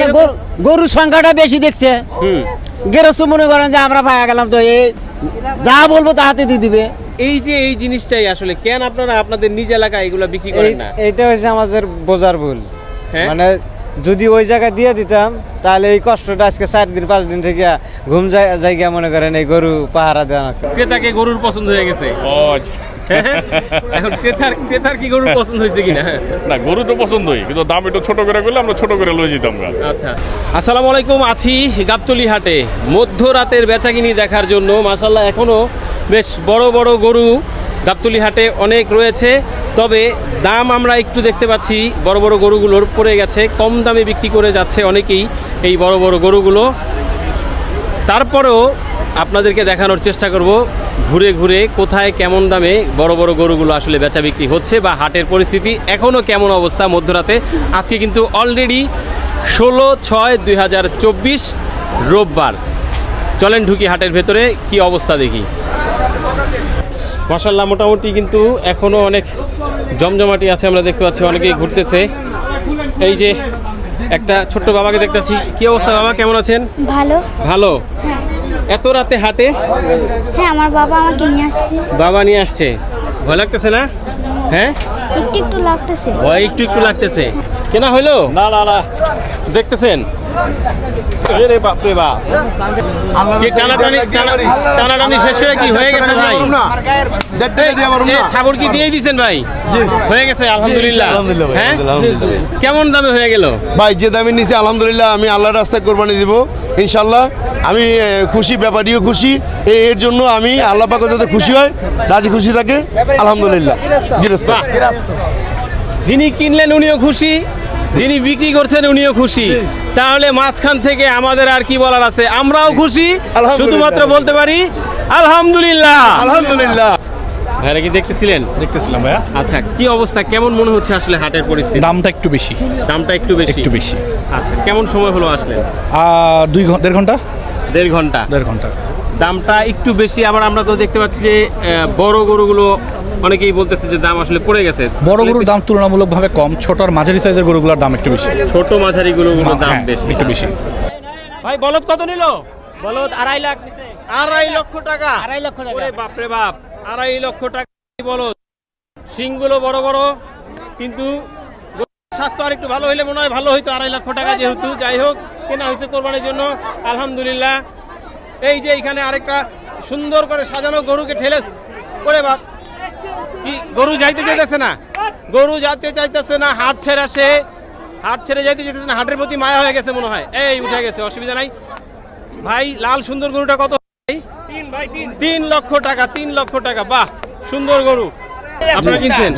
মানে গরু- গরুর সংখ্যাটা বেশি দেখছে। হুম। গেরস্ত মনে করেন যে আমরা পাওয়া গেলাম তো এই যা বলব তা হাতে দিয়ে দিবে। এই যে এই জিনিসটাই আসলে কেন আপনারা আপনাদের নিজ এলাকায় এগুলো বিক্রি করেন না? এটা হচ্ছে আমাদের বোঝার ভুল। হ্যাঁ? মানে যদি ওই জায়গায় দিয়ে দিতাম তাহলে এই কষ্টটা আজকে চার দিন পাঁচ দিন থেকে ঘুম জায়- জায়গা মনে করেন এই গরু পাহারা দেওয়া। ক্রেতাকে গরুর পছন্দ হয়ে গেছে। এখন ক্রেতার ক্রেতার কি গরুর পছন্দ হয়েছে কিনা? না গরু তো পছন্দই কিন্তু দাম একটু ছোট করে করলে আমরা ছোট করে লয়ে যেতাম আচ্ছা। আসসালামু আলাইকুম আছি গাবতলি হাটে। মধ্যরাতের বেচাকিনি দেখার জন্য মাসাল্লাহ এখনও বেশ বড় বড় গরু গাবতলি হাটে অনেক রয়েছে। তবে দাম আমরা একটু দেখতে পাচ্ছি, বড় বড় গরুগুলোর পড়ে গেছে, কম দামে বিক্রি করে যাচ্ছে অনেকেই এই বড় বড় গরুগুলো। তারপরেও আপনাদেরকে দেখানোর চেষ্টা করব, ঘুরে ঘুরে কোথায় কেমন দামে বড় বড় গরুগুলো আসলে বেচা বিক্রি হচ্ছে বা হাটের পরিস্থিতি এখনও কেমন অবস্থা মধ্যরাতে। আজকে কিন্তু অলরেডি ষোলো ছয় দুই রোববার। চলেন ঢুকি হাটের ভেতরে, কি অবস্থা দেখি। মাসাল্লাহ মোটামুটি কিন্তু এখনও অনেক জমজমাটি আছে আমরা দেখতে পাচ্ছি অনেকেই ঘুরতেছে। এই যে একটা ছোট্ট বাবাকে দেখতে পাচ্ছি কি অবস্থা বাবা কেমন আছেন? ভালো। ভালো? এত রাতে হাটে? হ্যাঁ আমার বাবা আমাকে নিয়ে আসছে। বাবা নিয়ে আসছে। ভয় লাগতেছে না? হ্যাঁ? একটু একটু লাগতেছে। ভয় একটু একটু লাগতেছে। কেনা হইল? না না না। দেখতেছেন? রে বাপ রে বাপ। কি টানাটানি টানাটানি শেষ করে কি হয়ে গেছে ভাই? ঠাকুর কি দিয়ে দিয়েছেন ভাই? হয়ে গেছে আলহামদুলিল্লাহ। হ্যাঁ? কেমন দামে হয়ে গেল? ভাই যে দামে নিচে আলহামদুলিল্লাহ আমি আল্লাহর রাস্তায় কোরবানি দিব। ইনশাল্লাহ আমি খুশি ব্যাপারীও খুশি। এর জন্য আমি আল্লাহ পাকে যাতে খুশি হয় রাজি খুশি থাকে আলহামদুলিল্লাহ। গৃহস্থ। যিনি কিনলেন উনিও খুশি যিনি বিক্রি করছেন উনিও খুশি। তাহলে মাঝখান থেকে আমাদের আর কি বলার আছে? আমরাও খুশি আলহামদুলিল্লাহ। শুধুমাত্র বলতে পারি আলহামদুলিল্লাহ। আলহামদুলিল্লাহ। ভাইরা কি দেখতেছিলেন? দেখতেছিলাম ভাইয়া। আচ্ছা কি অবস্থা? কেমন মনে হচ্ছে আসলে হাটের পরিস্থিতি? দামটা একটু বেশি। দামটা একটু বেশি? একটু বেশি। আচ্ছা কেমন সময় হলো আসলেন? দুই ঘণ্টা দেড় ঘণ্টা? দেড় ঘণ্টা। দেড় ঘণ্টা। দামটা একটু বেশি আবার আমরা তো দেখতে পাচ্ছি যে বড় গরুগুলো অনেকেই বলতেছে যে দাম আসলে পড়ে গেছে। বড় গরুর দাম তুলনামূলকভাবে কম ছোট আর মাঝারি সাইজের গরুগুলোর দাম একটু বেশি। ছোট মাঝারি গরুগুলোর দাম হ্যাঁ, বেশি। একটু বেশি। ভাই বলদ কত নিল? বলদ আড়াই লাখ নিছে। আড়াই লক্ষ টাকা? আড়াই লক্ষ টাকা। ওরে বাপ রে বাপ আড়াই লক্ষ টাকা বলদ? সিংগুলো বড় বড় কিন্তু স্বাস্থ্য আর একটু ভালো হইলে মনে হয় ভালো হইতো আড়াই লক্ষ টাকা যেহেতু যাই হোক কেনা হয়েছে কোরবানির জন্য আলহামদুলিল্লাহ। এই যে এখানে আরেকটা সুন্দর করে সাজানো গরুকে ঠেলে ওরে বাপ কি গরু যাইতে চাইতেছে না? গরু যাইতে চাইতেছে না হাট ছেড়ে আসে। হাট ছেড়ে যাইতে চাইতেছে না হাটের প্রতি মায়া হয়ে গেছে মনে হয়। এই উঠে গেছে অসুবিধা নাই। ভাই লাল সুন্দর গরুটা কত? ভাই তিন লক্ষ টাকা তিন লক্ষ টাকা বাহ সুন্দর গরু। আপনারা কিনছেন?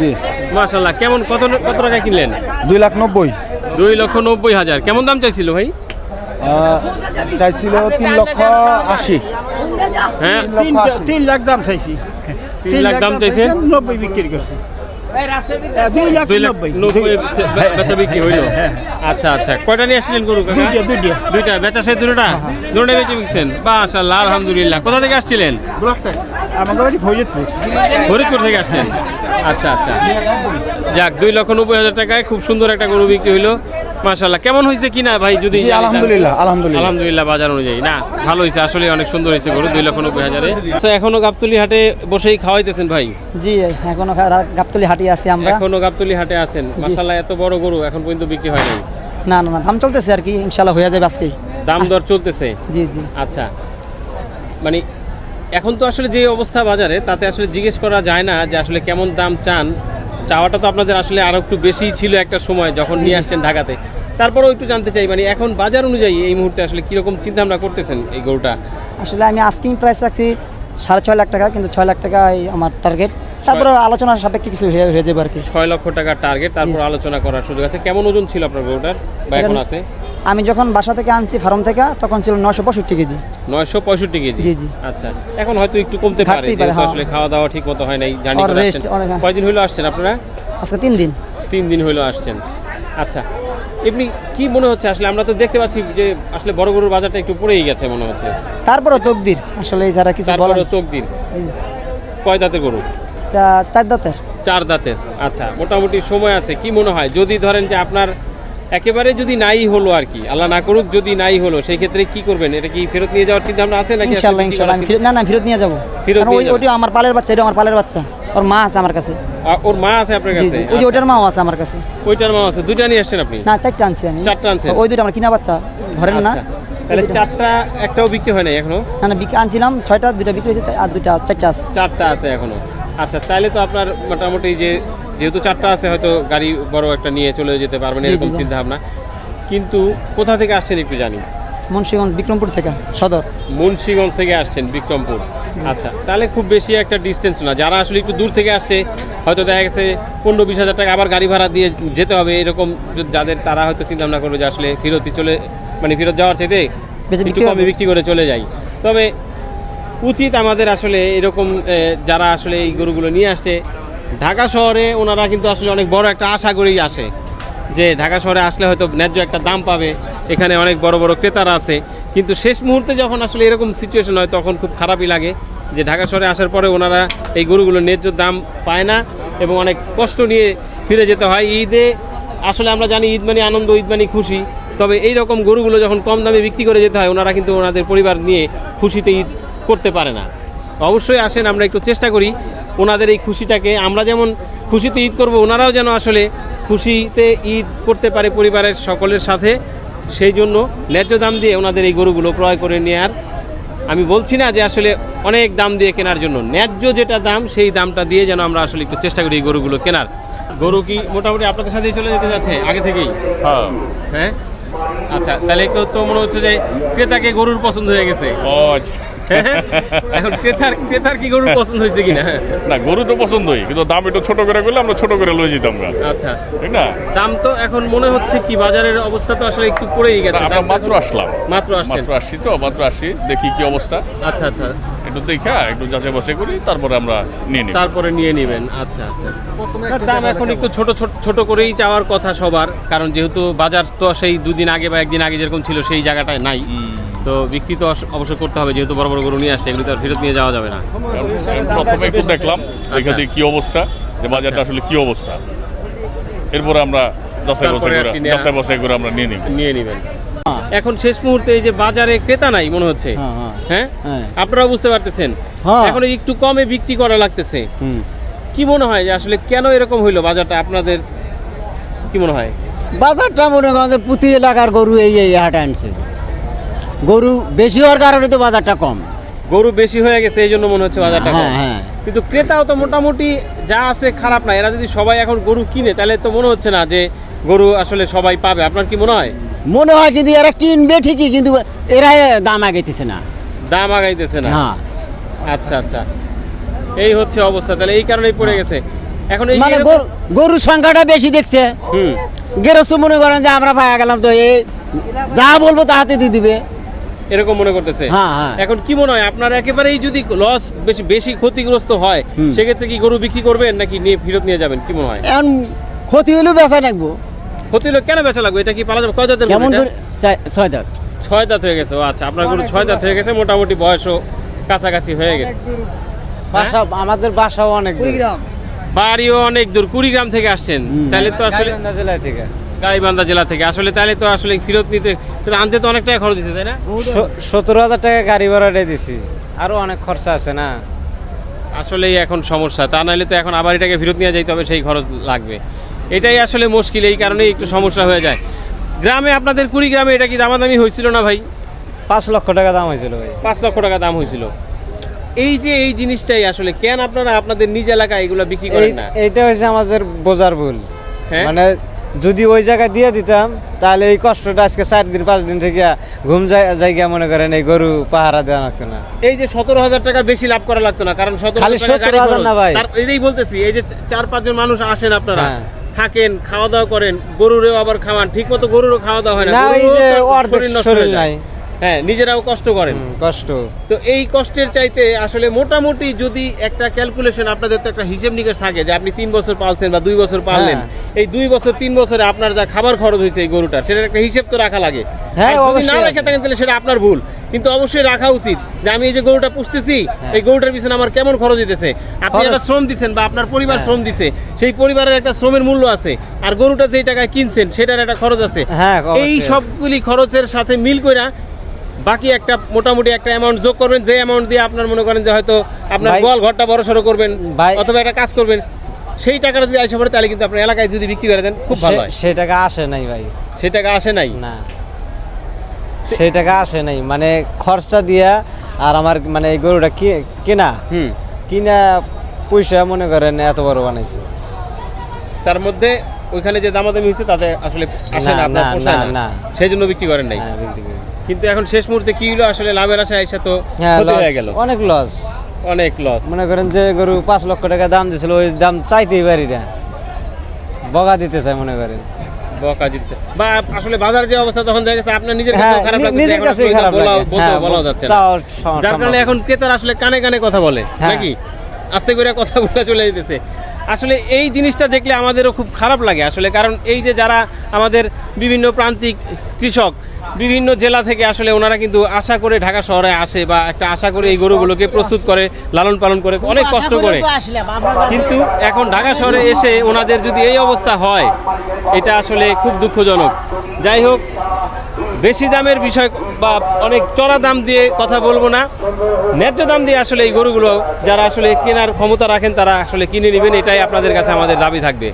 মাশাল্লাহ কেমন কত কত টাকা কিনলেন? দুই লাখ নব্বই। দুই লক্ষ নব্বই হাজার। কেমন দাম চাইছিল ভাই? চাইছিল তিন লক্ষ আশি। হ্যাঁ? তিন লাখ দাম চাইছি। তিন লাখ দাম চাইছে নব্বই বিক্রি করছে। আচ্ছা আচ্ছা। কয়টা নিয়ে আসছিলেন গরু দুইটা, বেচা সে দুটোটা দুটোটা বেচে বিকছেন মাশাল্লাহ আলহামদুলিল্লাহ। কোথা থেকে আসছিলেন? আমাদের বাড়ি ফরিদপুর। ফরিদপুর থেকে আসছেন? আচ্ছা আচ্ছা। যাক দুই লক্ষ নব্বই হাজার টাকায় খুব সুন্দর একটা গরু বিক্রি হইল। মাশাল্লাহ কেমন হয়েছে কিনা ভাই যদি আলহামদুলিল্লাহ, আলহামদুলিল্লাহ। আলহামদুলিল্লাহ বাজার অনুযায়ী। না ভালো হয়েছে আসলে অনেক সুন্দর হয়েছে গরু দুই লক্ষ নব্বই হাজারে। আচ্ছা এখনও গাবতলি হাটে বসেই খাওয়াইতেছেন ভাই? জি এখনও গাবতলি হাটে আছি আমরা। এখনও গাবতলি হাটে আছেন? মাশাল্লাহ এত বড় গরু এখন পর্যন্ত বিক্রি হয় নাই। না না না দাম চলতেছে আর কি ইনশাল্লাহ হয়ে যাবে আজকেই। দাম দর চলতেছে? জি জি। আচ্ছা। মানে এখন তো আসলে যে অবস্থা বাজারে তাতে আসলে জিজ্ঞেস করা যায় না যে আসলে কেমন দাম চান। চাওয়াটা তো আপনাদের আসলে আরও একটু বেশিই ছিল একটা সময় যখন নিয়ে আসছেন ঢাকাতে। তারপরেও একটু জানতে চাই মানে এখন বাজার অনুযায়ী এই মুহূর্তে আসলে কীরকম চিন্তা ভাবনা করতেছেন এই গরুটা? আসলে আমি আস্কিং প্রাইস রাখছি সাড়ে ছয় লাখ টাকা কিন্তু ছয় লাখ টাকা আমার টার্গেট তারপরে আলোচনার সাপেক্ষে কিছু হয়ে হয়ে যাবে আর কি। ছয় লক্ষ টাকার টার্গেট তারপর আলোচনা করার সুযোগ আছে। কেমন ওজন ছিল আপনার গরুটার? বা এখন আছে? আমি যখন বাসা থেকে আনছি ফার্ম থেকে তখন ছিল নয়শো পঁয়ষট্টি কেজি। নয়শো পঁয়ষট্টি কেজি? জি, জি। আচ্ছা। এখন হয়তো একটু কমতে পারে যেহেতু হ্যাঁ। আসলে খাওয়া দাওয়া ঠিক মতো হয় নাই জানি হ্যাঁ। কয়দিন হইল আসছেন আপনারা? আজকে তিন দিন। তিন দিন হইল আসছেন। আচ্ছা। এমনি কি মনে হচ্ছে? আসলে আমরা তো দেখতে পাচ্ছি যে আসলে বড় গরুর বাজারটা একটু পড়েই গেছে মনে হচ্ছে। তারপরেও তকদির আসলে এই যারা কিছু বলার তারপরে তোক কয় দাঁতের গরু? এটা চার দাঁতের। চার দাঁতের আচ্ছা মোটামুটি সময় আছে কি মনে হয়? যদি ধরেন যে আপনার একেবারে যদি নাই হলো আর কি আল্লাহ না করুক যদি নাই হলো সেই ক্ষেত্রে কি করবেন? এটা কি ফেরত নিয়ে যাওয়ার চিন্তা ভাবনা আছে নাকি ইনশাল্লাহ আমি ফেরত না না ফেরত নিয়ে যাব। ফেরত কারণ ওই। ওটা আমার পালের বাচ্চা এটা আমার পালের বাচ্চা। ওর মা আছে আমার কাছে? আ, ওর মা আছে আপনার জি কাছে? জি ওই যে ওটার মাও আছে আমার কাছে। আচ্ছা। ওইটার মা আছে দুইটা নিয়ে আসছেন আপনি? না চারটা আনছি আমি। চারটা আনছেন? ওই দুটো আমার কিনা বাচ্চা ঘরের না। আচ্ছা। তাহলে চারটা একটাও বিক্রি হয় নাই এখনও? না না বিক্রি আনছিলাম ছয়টা দুটা বিক্রি হয়েছে আর দুটা চারটা আছে। চারটা আছে এখনও। আচ্ছা তাহলে তো আপনার মোটামুটি যে যেহেতু চারটা আছে হয়তো গাড়ি বড় একটা নিয়ে চলে যেতে পারবেন এরকম চিন্তা ভাবনা কিন্তু কোথা থেকে আসছেন একটু জানি। মুন্সিগঞ্জ বিক্রমপুর থেকে সদর। মুন্সিগঞ্জ থেকে আসছেন বিক্রমপুর। আচ্ছা তাহলে খুব বেশি একটা ডিস্টেন্স না। যারা আসলে একটু দূর থেকে আসছে হয়তো দেখা গেছে পনেরো বিশ হাজার টাকা আবার গাড়ি ভাড়া দিয়ে যেতে হবে এরকম যাদের তারা হয়তো চিন্তা ভাবনা করবে যে আসলে ফেরতই চলে মানে ফেরত যাওয়ার চাইতে একটু কমে বিক্রি করে চলে যাই। তবে উচিত আমাদের আসলে এরকম যারা আসলে এই গরুগুলো নিয়ে আসে, ঢাকা শহরে ওনারা কিন্তু আসলে অনেক বড় একটা আশা করেই আসে, যে ঢাকা শহরে আসলে হয়তো ন্যায্য একটা দাম পাবে, এখানে অনেক বড় বড় ক্রেতারা আছে। কিন্তু শেষ মুহূর্তে যখন আসলে এরকম সিচুয়েশন হয়, তখন খুব খারাপই লাগে, যে ঢাকা শহরে আসার পরে ওনারা এই গরুগুলোর ন্যায্য দাম পায় না এবং অনেক কষ্ট নিয়ে ফিরে যেতে হয়। ঈদে আসলে আমরা জানি ঈদ মানে আনন্দ, ঈদ মানে খুশি, তবে এই রকম গরুগুলো যখন কম দামে বিক্রি করে যেতে হয়, ওনারা কিন্তু ওনাদের পরিবার নিয়ে খুশিতে ঈদ করতে পারে না। অবশ্যই আসেন আমরা একটু চেষ্টা করি ওনাদের এই খুশিটাকে। আমরা যেমন খুশিতে ঈদ করব ওনারাও যেন আসলে খুশিতে ঈদ করতে পারে পরিবারের সকলের সাথে। সেই জন্য ন্যায্য দাম দিয়ে ওনাদের এই গরুগুলো ক্রয় করে নেওয়ার আমি বলছি না যে আসলে অনেক দাম দিয়ে কেনার জন্য। ন্যায্য যেটা দাম সেই দামটা দিয়ে যেন আমরা আসলে একটু চেষ্টা করি এই গরুগুলো কেনার। গরু কি মোটামুটি আপনাদের সাথেই চলে যেতে যাচ্ছে? আগে থেকেই? হ্যাঁ। হ্যাঁ? আচ্ছা তাহলে তো মনে হচ্ছে যে ক্রেতাকে গরুর পছন্দ হয়ে গেছে। আচ্ছা এখন ক্রেতার ক্রেতার কি গরু পছন্দ হয়েছে কিনা? না গরু তো পছন্দই কিন্তু দাম একটু ছোট করে করলে আমরা ছোট করে লয়ে যেতাম গা। আচ্ছা। ঠিক না? দাম তো এখন মনে হচ্ছে কি বাজারের অবস্থা তো আসলে একটু পড়েই গেছে। আমরা মাত্র আসলাম। মাত্র আসছি মাত্র আসছি তো মাত্র আসছি দেখি কি অবস্থা। আচ্ছা আচ্ছা। একটু দেখা একটু যাচাই বাছাই করি তারপরে আমরা নিয়ে নিই তারপরে নিয়ে নেবেন আচ্ছা আচ্ছা। দাম এখন একটু ছোট ছোট ছোট করেই চাওয়ার কথা সবার কারণ যেহেতু বাজার তো সেই দুদিন আগে বা একদিন আগে যেরকম ছিল সেই জায়গাটায় নাই। তো বিক্রি তো অবশ্যই করতে হবে যেহেতু বড় বড় গরু নিয়ে আসছে এগুলো তো আর ফেরত নিয়ে যাওয়া যাবে না। প্রথমে একটু দেখলাম আচ্ছা। দেখে কি অবস্থা যে বাজারটা আসলে কি অবস্থা। এরপরে আমরা যাচাই বাছাই করে যাচাই বাছাই করে আমরা নিয়ে নিই নিয়ে নেবেন। এখন শেষ মুহূর্তে এই যে বাজারে ক্রেতা নাই মনে হচ্ছে। হ্যাঁ, হ্যাঁ। হ্যাঁ? হ্যাঁ। আপনারা বুঝতে পারতেছেন। হ্যাঁ। এখন একটু কমে বিক্রি করা লাগতেছে। কি মনে হয় যে আসলে কেন এরকম হইল বাজারটা? আপনাদের কি মনে হয়? বাজারটা মনে করেন প্রতি এলাকার গরু এই এই হাটে আনছে। গরু বেশি হওয়ার কারণে তো বাজারটা কম। গরু বেশি হয়ে গেছে এই জন্য মনে হচ্ছে বাজারটা হ্যাঁ, কম। হ্যাঁ। কিন্তু ক্রেতাও তো মোটামুটি যা আছে খারাপ না এরা যদি সবাই এখন গরু কিনে তাহলে তো মনে হচ্ছে না যে গরু আসলে সবাই পাবে। আপনার কি মনে হয়? মনে হয় কিন্তু এরা কিনবে ঠিকই কিন্তু এরা দাম আগাইতেছে না। দাম আগাইতেছে না? হ্যাঁ। আচ্ছা আচ্ছা। এই হচ্ছে অবস্থা তাহলে এই কারণেই পড়ে গেছে। এখন এই মানে গরু- গরুর সংখ্যাটা বেশি দেখছে। হুম। গেরস্ত মনে করেন যে আমরা পাওয়া গেলাম তো এই যা বলব তাহাতে দিয়ে দিবে। এরকম মনে করতেছে? হ্যাঁ, হ্যাঁ। এখন কি মনে হয় আপনার একেবারেই যদি লস বেশি বেশি ক্ষতিগ্রস্ত হয় সেক্ষেত্রে কি গরু বিক্রি করবেন নাকি নিয়ে ফেরত নিয়ে যাবেন কি মনে হয়? এখন ক্ষতি হলেও বেচা রাখব ক্ষতি হলে কেন বেচা লাগবে? এটা কি পালা যাবে? কয় দাঁতের কেমন করে? চাই- ছয় দাঁত। ছয় দাঁত হয়ে গেছে ও আচ্ছা। আপনার গরু ছয় দাঁত হয়ে গেছে মোটামুটি বয়সও কাছাকাছি হয়ে গেছে। বাসা আমাদের বাসাও অনেক দূর। কুড়িগ্রাম। বাড়িও অনেক দূর। কুড়িগ্রাম থেকে আসছেন। তাহলে তো আসলে গাইবান্ধা জেলা থেকে। গাইবান্ধা জেলা থেকে। আসলে তাহলে তো আসলে ফেরত নিতে কিন্তু আনতে তো অনেক টাকা খরচ দিতে তাই না? সতেরো হাজার টাকা গাড়ি ভাড়াটাই দিছি। আরও অনেক খরচা আছে না? আসলেই এখন সমস্যা। তা নাহলে তো এখন আবার এটাকে ফেরত নিয়ে যাইতে হবে সেই খরচ লাগবে। এটাই আসলে মুশকিল এই কারণে একটু সমস্যা হয়ে যায়। গ্রামে আপনাদের কুড়িগ্রামে এটা কি দামাদামি হয়েছিল না ভাই? পাঁচ লক্ষ টাকা দাম হয়েছিল ভাই। পাঁচ লক্ষ টাকা দাম হয়েছিল। এই যে এই জিনিসটাই আসলে কেন আপনারা আপনাদের নিজ এলাকায় এগুলো বিক্রি করেন না? এইটা হচ্ছে আমাদের বোঝার ভুল। হ্যাঁ? মানে যদি ওই জায়গায় দিয়ে দিতাম তাহলে এই কষ্টটা আজকে চার দিন পাঁচ দিন থেকে ঘুম জায়- জায়গা মনে করেন এই গরু পাহারা দেওয়া লাগতো না। এই যে সতেরো হাজার টাকা বেশি লাভ করা লাগতো না কারণ সতেরো 17,000 না ভাই। এটাই বলতেছি এই যে চার পাঁচজন মানুষ আসেন আপনারা হ্যাঁ। থাকেন খাওয়া দাওয়া করেন গরুরেও আবার খাওয়ান ঠিক মতো গরুরও খাওয়া দাওয়া হয় না না এই যে শরীর নষ্ট হয়ে যায়। হ্যাঁ নিজেরাও কষ্ট করেন কষ্ট তো এই কষ্টের চাইতে আসলে মোটামুটি যদি একটা ক্যালকুলেশন আপনাদের তো একটা হিসেব নিকেশ থাকে যে আপনি তিন বছর পালছেন বা দুই বছর পাললেন হ্যাঁ। এই দুই বছর তিন বছরে আপনার যা খাবার খরচ হয়েছে এই গরুটার সেটার একটা হিসেব তো রাখা লাগে হ্যাঁ, যদি না রেখে থাকেন তাহলে সেটা আপনার ভুল কিন্তু অবশ্যই রাখা উচিত যে আমি এই যে গরুটা পুষতেছি হ্যাঁ। এই গরুটার পিছনে আমার কেমন খরচ দিতেছে আপনি একটা শ্রম দিচ্ছেন বা আপনার পরিবার হ্যাঁ। শ্রম দিছে সেই পরিবারের একটা শ্রমের মূল্য আছে। আর গরুটা যেই টাকায় কিনছেন সেটার একটা খরচ আছে। হ্যাঁ, এই সবগুলি খরচের সাথে মিল করে বাকি একটা মোটামুটি একটা অ্যামাউন্ট যোগ করবেন যে অ্যামাউন্ট দিয়ে আপনার মনে করেন যে হয়তো আপনার গোয়াল ঘরটা বড় সড়ো করবেন অথবা একটা কাজ করবেন সেই টাকাটা যদি আসে পড়ে তাহলে কিন্তু আপনার এলাকায় যদি বিক্রি করে দেন খুব ভালো সেই টাকা আসে নাই ভাই। সেই টাকা আসে নাই? না। সেই টাকা আসে নাই। মানে খরচা দিয়া আর আমার মানে এই গরুটা কেনা। কিনা পয়সা মনে করেন এত বড় বানাইছে। তার মধ্যে ওইখানে যে দামাদামি হয়েছে তাতে আসলে আসে না, আপনার পোষায় না। সেই জন্য বিক্রি করেন নাই। হ্যাঁ। কিন্তু এখন শেষ মুহূর্তে কি হলো? আসলে লাভের আশায় এসে তো হ্যাঁ হয়ে গেল। অনেক লস অনেক লস মনে করেন যে গরু পাঁচ লক্ষ টাকা দাম দিছিল ওই দাম চাইতেই পারি না। বগা দিতে চাই মনে করেন। বকা দিচ্ছে বা আসলে বাজার যে অবস্থা তখন দেখা গেছে আপনার নিজের হ্যাঁ কাছেও খারাপ লাগছে নিজের কাছে খারাপ বলা- হ্যাঁ, যাচ্ছে না। যার কারণে এখন ক্রেতার আসলে কানে কানে কথা বলে। নাকি? আস্তে করে কথা বলে চলে যেতেছে আসলে এই জিনিসটা দেখলে আমাদেরও খুব খারাপ লাগে আসলে, কারণ এই যে যারা আমাদের বিভিন্ন প্রান্তিক কৃষক বিভিন্ন জেলা থেকে আসলে ওনারা কিন্তু আশা করে ঢাকা শহরে আসে বা একটা আশা করে এই গরুগুলোকে প্রস্তুত করে লালন পালন করে অনেক কষ্ট করে কিন্তু এখন ঢাকা শহরে এসে ওনাদের যদি এই অবস্থা হয় এটা আসলে খুব দুঃখজনক। যাই হোক বেশি দামের বিষয় বা অনেক চড়া দাম দিয়ে কথা বলব না। ন্যায্য দাম দিয়ে আসলে এই গরুগুলো যারা আসলে কেনার ক্ষমতা রাখেন তারা আসলে কিনে নেবেন এটাই আপনাদের কাছে আমাদের দাবি থাকবে।